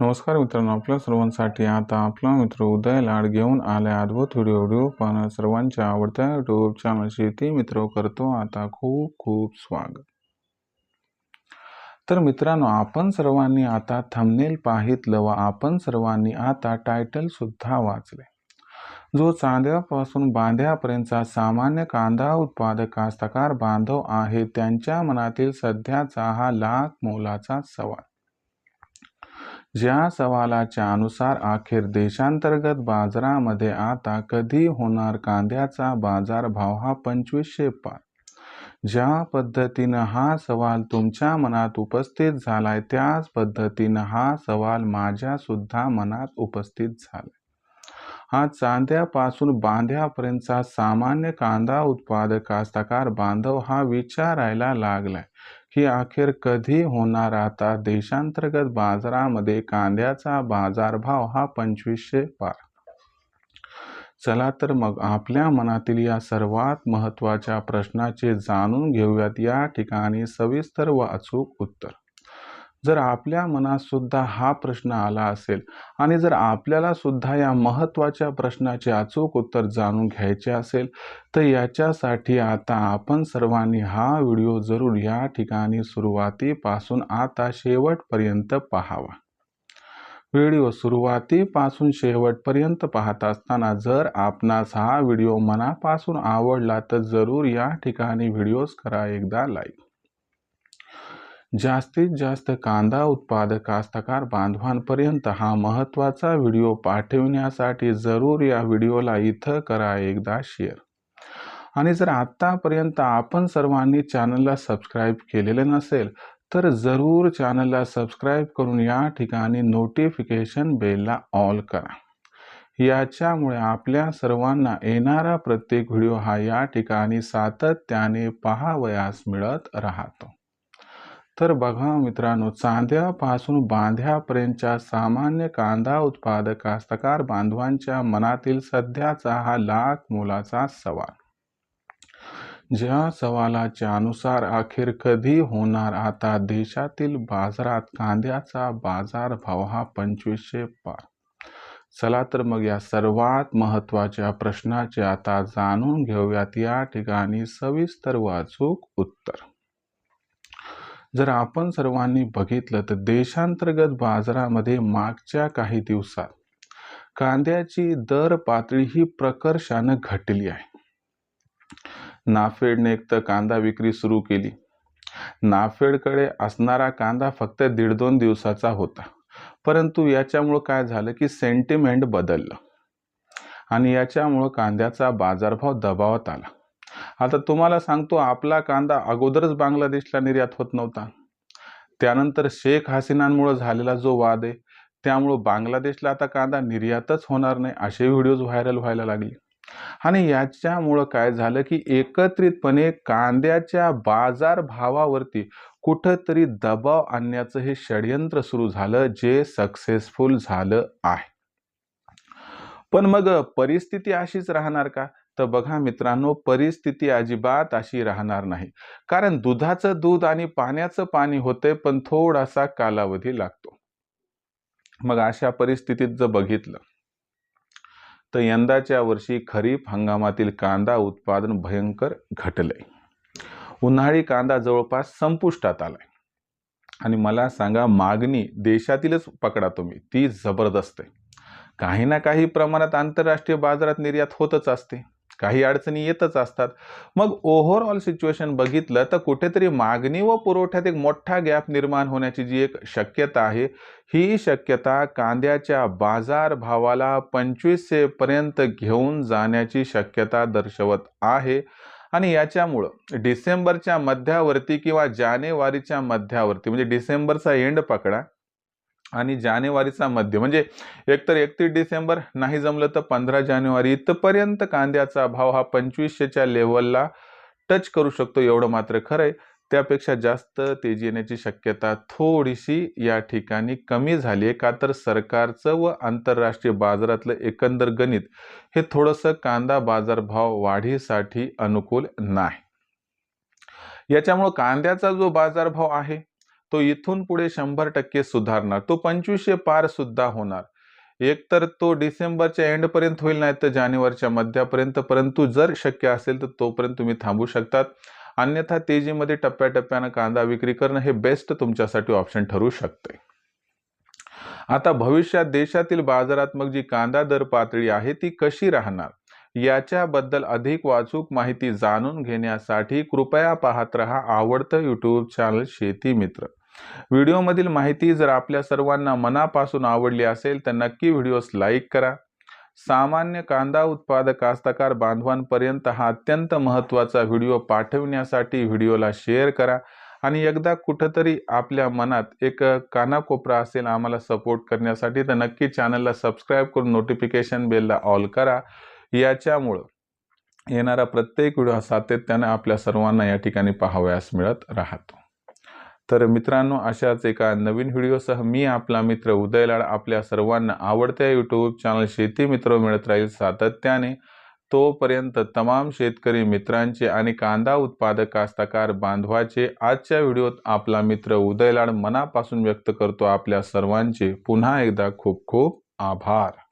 नमस्कार मित्रांनो आपल्या सर्वांसाठी आता आपला मित्र उदय लाड घेऊन आले अद्भुत व्हिडिओ व्हिडिओ पाहणं सर्वांच्या आवडत्या युट्यूब चॅनल शेती मित्र करतो आता खूप खूप स्वागत. तर मित्रांनो आपण सर्वांनी आता थंबनेल पाहितलं व आपण सर्वांनी आता टायटल सुद्धा वाचले जो चांद्यापासून बांध्यापर्यंतचा सामान्य कांदा उत्पादक कास्तकार बांधव आहे त्यांच्या मनातील सध्याचा हा लाख मोलाचा सवाल. ज्या सवालाच्या अनुसार अखेर देशांतर्गत बाजारामध्ये आता कधी होणार कांद्याचा बाजारभाव हा पंचवीसशे पार? ज्या पद्धतीनं हा सवाल तुमच्या मनात उपस्थित झालाय त्याच पद्धतीनं हा सवाल माझ्या सुद्धा मनात उपस्थित झालाय. हा चांद्यापासून बांध्यापर्यंतचा सामान्य कांदा उत्पादक कास्तकार बांधव हा विचारायला लागलाय. की अखेर कधी होणार आता? देशांतर्गत बाजारामध्ये कांद्याचा बाजारभाव हा पंचवीसशे पार. चला तर मग आपल्या मनातील या सर्वात महत्त्वाच्या प्रश्नाचे जाणून घेऊयात. या ठिकाणी सविस्तर व अचूक उत्तर. जर आपल्या मनात सुद्धा हा प्रश्न आला असेल आणि जर आपल्याला सुद्धा या महत्त्वाच्या प्रश्नाचे अचूक उत्तर जाणून घ्यायचे असेल तर याच्यासाठी आता आपण सर्वांनी हा व्हिडिओ जरूर या ठिकाणी सुरुवातीपासून आता शेवटपर्यंत पाहावा. व्हिडिओ सुरुवातीपासून शेवटपर्यंत पाहत असताना जर आपणास हा व्हिडिओ मनापासून आवडला तर जरूर या ठिकाणी व्हिडिओज करा एकदा लाईक. जास्तीत जास्त कांदा उत्पादक कास्तकार बांधवांपर्यंत हा महत्त्वाचा व्हिडिओ पाठविण्यासाठी जरूर या व्हिडिओला इथं करा एकदा शेअर. आणि जर आत्तापर्यंत आपण सर्वांनी चॅनलला सबस्क्राईब केलेलं नसेल तर जरूर चॅनलला सबस्क्राईब करून या ठिकाणी नोटिफिकेशन बेलला ऑल करा. याच्यामुळे आपल्या सर्वांना येणारा प्रत्येक व्हिडिओ हा या ठिकाणी सातत्याने पाहावयास मिळत राहतो. तर बघा मित्रांनो चांद्यापासून बांध्यापर्यंतच्या सामान्य कांदा उत्पादक कास्तकार बांधवांच्या मनातील सध्याचा हा लाख मोलाचा सवाल. ज्या सवालाच्या अनुसार अखेर कधी होणार आता देशातील बाजारात कांद्याचा बाजार भाव हा पंचवीसशे पार. चला तर मग या सर्वात महत्त्वाच्या प्रश्नाचे आता जाणून घेऊयात. या ठिकाणी सविस्तर वाचूक उत्तर. जर आपण सर्वांनी बघितलं तर देशांतर्गत बाजारामध्ये मागच्या काही दिवसात कांद्याची दर पातळी ही प्रकर्षानं घटली आहे. नाफेडने एक तर कांदा विक्री सुरू केली. नाफेडकडे असणारा कांदा फक्त दीड दोन दिवसाचा होता. परंतु याच्यामुळं काय झालं की सेंटिमेंट बदललं. आणि याच्यामुळं कांद्याचा बाजारभाव दबावात आला. आता तुम्हाला सांगतो आपला कांदा अगोदरच बांगलादेशला निर्यात होत नव्हता. त्यानंतर शेख हसीनांमुळे झालेला जो वाद आहे त्यामुळं बांगलादेशला आता कांदा निर्यातच होणार नाही असे व्हिडिओज व्हायरल व्हायला लागले. आणि याच्यामुळं काय झालं की एकत्रितपणे कांद्याच्या बाजारभावावरती कुठंतरी दबाव आणण्याचं हे षडयंत्र सुरू झालं जे सक्सेसफुल झालं आहे. पण मग परिस्थिती अशीच राहणार का? तर बघा मित्रांनो परिस्थिती अजिबात अशी राहणार नाही. कारण दुधाचं दूध आणि पाण्याचं पाणी होते पण थोडासा कालावधी लागतो. मग अशा परिस्थितीत जर बघितलं तर यंदाच्या वर्षी खरीप हंगामातील कांदा उत्पादन भयंकर घटलंय. उन्हाळी कांदा जवळपास संपुष्टात आलाय. आणि मला सांगा मागणी देशातीलच पकडा तुम्ही. ती जबरदस्त आहे. काही ना काही प्रमाणात आंतरराष्ट्रीय बाजारात निर्यात होतच असते. काही अडचणी येतच असतात. मग ओव्हरऑल सिच्युएशन बघितलं तर कुठेतरी मागणी व पुरवठ्यात एक मोठा गॅप निर्माण होण्याची जी एक शक्यता आहे ही शक्यता कांद्याच्या बाजारभावाला पंचवीसशेपर्यंत घेऊन जाण्याची शक्यता दर्शवत आहे. आणि याच्यामुळं डिसेंबरच्या मध्यावरती किंवा जानेवारीच्या मध्यावरती म्हणजे डिसेंबरचा एंड पकडा आणि जानेवारीचा मध्य. म्हणजे एकतर एकतीस डिसेंबर नाही जमलं तर पंधरा जानेवारी इथपर्यंत कांद्याचा भाव हा पंचवीसशेच्या लेवलला टच करू शकतो एवढं मात्र खरं आहे. त्यापेक्षा जास्त तेजी येण्याची शक्यता थोडीशी या ठिकाणी कमी झाली आहे. का तर सरकारचं व आंतरराष्ट्रीय बाजारातलं एकंदर गणित हे थोडंसं कांदा बाजारभाव वाढीसाठी अनुकूल नाही. याच्यामुळं कांद्याचा जो बाजारभाव आहे तो इथून पुढे शंभर टक्के सुधारणार. तो पंचवीसशे पार सुद्धा होणार. एकतर तो डिसेंबरच्या एंडपर्यंत होईल नाही तर जानेवारीच्या मध्यापर्यंत. परंतु जर शक्य असेल तर तोपर्यंत तुम्ही थांबू शकतात. अन्यथा तेजीमध्ये टप्प्याटप्प्यानं कांदा विक्री करणं हे बेस्ट तुमच्यासाठी ऑप्शन ठरू शकते. आता भविष्यात देशातील बाजारात्मक जी कांदा दर पातळी आहे ती कशी राहणार? याच्याबद्दल अधिक वाचूक माहिती जाणून घेण्यासाठी कृपया पाहत रहा आवडतं यूट्यूब चॅनल शेती मित्र. व्हिडिओमधील माहिती जर आपल्या सर्वांना मनापासून आवडली असेल तर नक्की व्हिडिओस लाईक करा. सामान्य कांदा उत्पादक कास्तकार बांधवांपर्यंत हा अत्यंत महत्त्वाचा व्हिडिओ पाठविण्यासाठी व्हिडिओला शेअर करा आणि एकदा कुठंतरी आपल्या मनात एक कानाकोपरा असेल आम्हाला सपोर्ट करण्यासाठी तर नक्की चॅनलला सबस्क्राईब करून नोटिफिकेशन बेलला ऑल करा. याच्यामुळं येणारा प्रत्येक व्हिडिओ सातत्याने आपल्या सर्वांना या ठिकाणी पाहावयास मिळत राहतो. तर मित्रांनो अशाच एका नवीन व्हिडिओसह मी आपला मित्र उदयलाड आपल्या सर्वांना आवडत्या यूट्यूब चॅनल शेती मित्र मिळत राहील सातत्याने. तोपर्यंत तमाम शेतकरी मित्रांचे आणि कांदा उत्पादक कास्तकार बांधवाचे आजच्या व्हिडिओत आपला मित्र उदयलाड मनापासून व्यक्त करतो आपल्या सर्वांचे पुन्हा एकदा खूप खूप आभार.